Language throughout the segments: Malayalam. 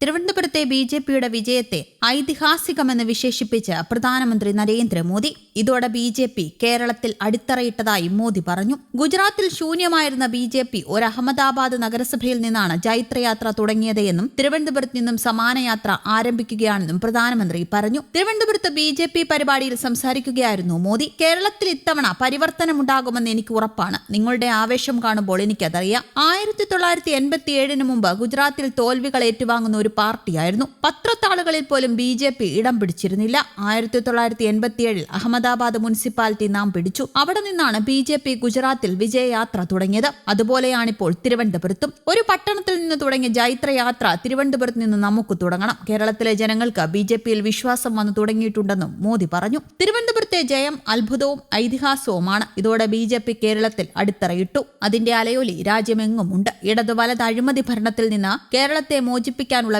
തിരുവനന്തപുരം തിരുവനന്തപുരത്തെ ബി ജെ പിയുടെ വിജയത്തെ ഐതിഹാസികമെന്ന് വിശേഷിപ്പിച്ച് പ്രധാനമന്ത്രി നരേന്ദ്രമോദി. ഇതോടെ ബി ജെ പി കേരളത്തിൽ അടിത്തറയിട്ടതായി മോദി പറഞ്ഞു. ഗുജറാത്തിൽ ശൂന്യമായിരുന്ന ബി ജെ പി ഒരു അഹമ്മദാബാദ് നഗരസഭയിൽ നിന്നാണ് ജൈത്രയാത്ര തുടങ്ങിയതെന്നും തിരുവനന്തപുരത്ത് നിന്നും സമാനയാത്ര ആരംഭിക്കുകയാണെന്നും പ്രധാനമന്ത്രി പറഞ്ഞു. തിരുവനന്തപുരത്ത് ബി ജെ പി പരിപാടിയിൽ സംസാരിക്കുകയായിരുന്നു മോദി. കേരളത്തിൽ ഇത്തവണ പരിവർത്തനമുണ്ടാകുമെന്ന് എനിക്ക് ഉറപ്പാണ്. നിങ്ങളുടെ ആവേശം കാണുമ്പോൾ എനിക്കതറിയാം. ആയിരത്തി തൊള്ളായിരത്തി എൺപത്തി ഏഴിന് മുമ്പ് ഗുജറാത്തിൽ തോൽവികൾ ഏറ്റുവാങ്ങുന്ന ഒരു പാർട്ടിയായിരുന്നു പത്രത്താളുകളിൽ പോലും ബി ജെ പി ഇടം പിടിച്ചിരുന്നില്ല. ആയിരത്തി തൊള്ളായിരത്തി എൺപത്തിയേഴിൽ അഹമ്മദാബാദ് മുനിസിപ്പാലിറ്റി നാം പിടിച്ചു. അവിടെ നിന്നാണ് ബി ജെ പി ഗുജറാത്തിൽ വിജയയാത്ര തുടങ്ങിയത്. അതുപോലെയാണിപ്പോൾ തിരുവനന്തപുരത്തും. ഒരു പട്ടണത്തിൽ നിന്ന് തുടങ്ങിയ ജൈത്രയാത്ര തിരുവനന്തപുരത്ത് നിന്ന് നമുക്ക് തുടങ്ങണം. കേരളത്തിലെ ജനങ്ങൾക്ക് ബി ജെ പിയിൽ വിശ്വാസം വന്നു തുടങ്ങിയിട്ടുണ്ടെന്നും മോദി പറഞ്ഞു. തിരുവനന്തപുരത്തെ ജയം അത്ഭുതവും ഐതിഹാസവുമാണ് ഇതോടെ ബി ജെ പി കേരളത്തിൽ അടിത്തറയിട്ടു. അതിന്റെ അലയൊലി രാജ്യമെങ്ങുമുണ്ട്. ഉണ്ട് വലത് അഴിമതി ഭരണത്തിൽ നിന്ന് കേരളത്തെ മോചിപ്പിക്കാനുള്ള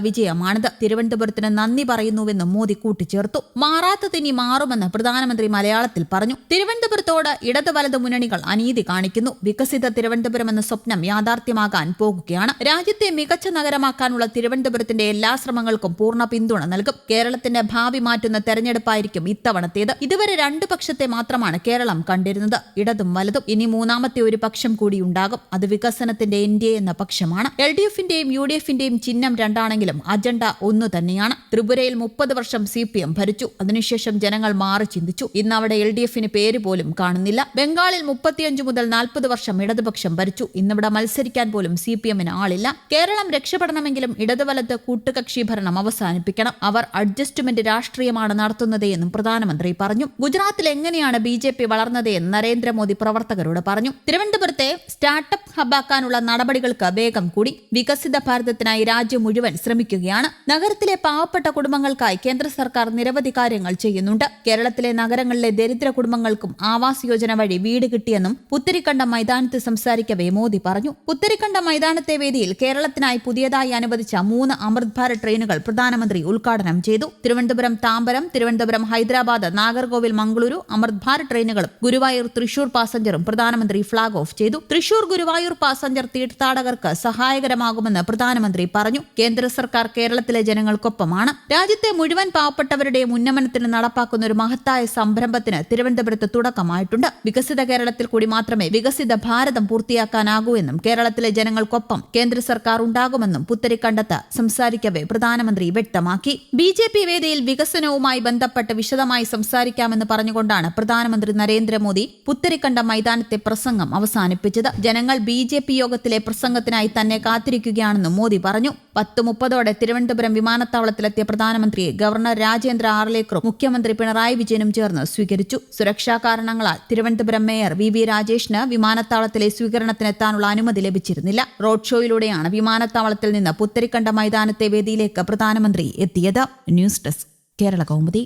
വിജയമാണിത് തിരുവനന്തപുരത്തിന് നന്ദി പറയുന്നുവെന്നും മോദി കൂട്ടിച്ചേർത്തു. മാറാത്തതിനി മാറുമെന്ന് പ്രധാനമന്ത്രി മലയാളത്തിൽ പറഞ്ഞു. തിരുവനന്തപുരത്തോട് ഇടത് വലത് മുന്നണികൾ അനീതി കാണിക്കുന്നു. വികസിത തിരുവനന്തപുരം എന്ന സ്വപ്നം യാഥാർത്ഥ്യമാകാൻ പോകുകയാണ്. രാജ്യത്തെ മികച്ച നഗരമാക്കാനുള്ള തിരുവനന്തപുരത്തിന്റെ എല്ലാ ശ്രമങ്ങൾക്കും പൂർണ പിന്തുണ നൽകും. കേരളത്തിന്റെ ഭാവി മാറ്റുന്ന തെരഞ്ഞെടുപ്പായിരിക്കും ഇത്തവണത്തേത്. ഇതുവരെ രണ്ടു പക്ഷത്തെ മാത്രമാണ് കേരളം കണ്ടിരുന്നത്. ഇടതും വലതും. ഇനി മൂന്നാമത്തെ ഒരു പക്ഷം കൂടി ഉണ്ടാകും. അത് വികസനത്തിന്റെ എൻ ഡി എ എന്ന പക്ഷമാണ്. എൽ ഡി എഫിന്റെയും യു ഡി എഫിന്റെയും ചിഹ്നം രണ്ടാണെങ്കിലും അജണ്ട ഒന്നു തന്നെയാണ്. ത്രിപുരയിൽ മുപ്പത് വർഷം സി പി എം ഭരിച്ചു. അതിനുശേഷം ജനങ്ങൾ മാറി ചിന്തിച്ചു. ഇന്ന് അവിടെ എൽ ഡി എഫിന് പേര് പോലും കാണുന്നില്ല. ബംഗാളിൽ മുപ്പത്തിയഞ്ച് മുതൽ നാൽപ്പത് വർഷം ഇടതുപക്ഷം ഭരിച്ചു. ഇന്നിവിടെ മത്സരിക്കാൻ പോലും സി പി എമ്മിന് ആളില്ല. കേരളം രക്ഷപ്പെടണമെങ്കിലും ഇടതുവലത്ത് കൂട്ടുകക്ഷി ഭരണം അവസാനിപ്പിക്കണം. അവർ അഡ്ജസ്റ്റ്മെന്റ് രാഷ്ട്രീയമാണ് നടത്തുന്നത് എന്നും പ്രധാനമന്ത്രി പറഞ്ഞു. ഗുജറാത്തിൽ എങ്ങനെയാണ് ബി ജെ പി വളർന്നത് എന്ന് നരേന്ദ്രമോദി പ്രവർത്തകരോട് പറഞ്ഞു. തിരുവനന്തപുരത്തെ സ്റ്റാർട്ടപ്പ് ഹബ്ബാക്കാനുള്ള നടപടികൾക്ക് വേഗം കൂടി. വികസിത ഭാരതത്തിനായി രാജ്യം മുഴുവൻ ശ്രമിക്കുകയാണ്. നഗരത്തിലെ പാവപ്പെട്ട കുടുംബങ്ങൾക്കായി കേന്ദ്ര സർക്കാർ നിരവധി കാര്യങ്ങൾ ചെയ്യുന്നുണ്ട്. കേരളത്തിലെ നഗരങ്ങളിലെ ദരിദ്ര കുടുംബങ്ങൾക്കും ആവാസ് യോജന വഴി വീട് കിട്ടിയെന്നും പുത്തരിക്കണ്ട മൈതാനത്ത് സംസാരിക്കവേ മോദി പറഞ്ഞു. പുത്തരിക്കണ്ട മൈതാനത്തെ വേദിയിൽ കേരളത്തിനായി പുതിയതായി അനുവദിച്ച മൂന്ന് അമൃത് ഭാരത് ട്രെയിനുകൾ പ്രധാനമന്ത്രി ഉദ്ഘാടനം ചെയ്തു. തിരുവനന്തപുരം താമ്പരം തിരുവനന്തപുരം ഹൈദരാബാദ് നാഗർകോവിൽ മംഗളൂരു അമൃത് ഭാരത് ട്രെയിനുകളും ഗുരുവായൂർ തൃശൂർ പാസഞ്ചറും പ്രധാനമന്ത്രി ഫ്ളാഗ് ഓഫ് ചെയ്തു. തൃശൂർ ഗുരുവായൂർ പാസഞ്ചർ തീർത്ഥാടകർക്ക് സഹായകരമാകുമെന്ന് പ്രധാനമന്ത്രി പറഞ്ഞു. കേന്ദ്ര സർക്കാർ കേരളത്തിലെ ജനങ്ങൾക്കൊപ്പമാണ്. രാജ്യത്തെ മുഴുവൻ പാവപ്പെട്ടവരുടെയും ഉന്നമനത്തിന് നടപ്പാക്കുന്ന ഒരു മഹത്തായ സംരംഭത്തിന് തിരുവനന്തപുരത്ത് തുടക്കമായിട്ടുണ്ട്. വികസിത കേരളത്തിൽ കൂടി മാത്രമേ വികസിത ഭാരതം പൂർത്തിയാക്കാനാകൂ എന്നും കേരളത്തിലെ ജനങ്ങൾക്കൊപ്പം കേന്ദ്ര സർക്കാർ ഉണ്ടാകുമെന്നും പുത്തരിക്കണ്ടത്ത് സംസാരിക്കവേ പ്രധാനമന്ത്രി വ്യക്തമാക്കി. ബി ജെ പി വേദിയിൽ വികസനവുമായി ബന്ധപ്പെട്ട് വിശദമായി സംസാരിക്കാമെന്ന് പറഞ്ഞുകൊണ്ടാണ് പ്രധാനമന്ത്രി നരേന്ദ്രമോദി പുത്തരിക്കണ്ട മൈതാനത്തെ പ്രസംഗം അവസാനിപ്പിച്ചത്. ജനങ്ങൾ ബി യോഗത്തിലെ പ്രസംഗത്തിനായി തന്നെ കാത്തിരിക്കുകയാണെന്നും മോദി പറഞ്ഞു. പത്ത് മുപ്പതോടെ തിരുവനന്തപുരം വിമാനത്താവളത്തിലെത്തിയ പ്രധാനമന്ത്രിയെ ഗവർണർ രാജേന്ദ്ര ആർലേക്കറും മുഖ്യമന്ത്രി പിണറായി വിജയനും ചേർന്ന് സ്വീകരിച്ചു. സുരക്ഷാ കാരണങ്ങളാൽ തിരുവനന്തപുരം മേയർ വി വി രാജേഷിന് വിമാനത്താവളത്തിലെ സ്വീകരണത്തിനെത്താനുള്ള അനുമതി ലഭിച്ചിരുന്നില്ല. റോഡ് ഷോയിലൂടെയാണ് വിമാനത്താവളത്തിൽ നിന്ന് പുത്തരിക്കണ്ട മൈതാനത്തെ വേദിയിലേക്ക് പ്രധാനമന്ത്രി എത്തിയത്. News desk Kerala Kaumudi.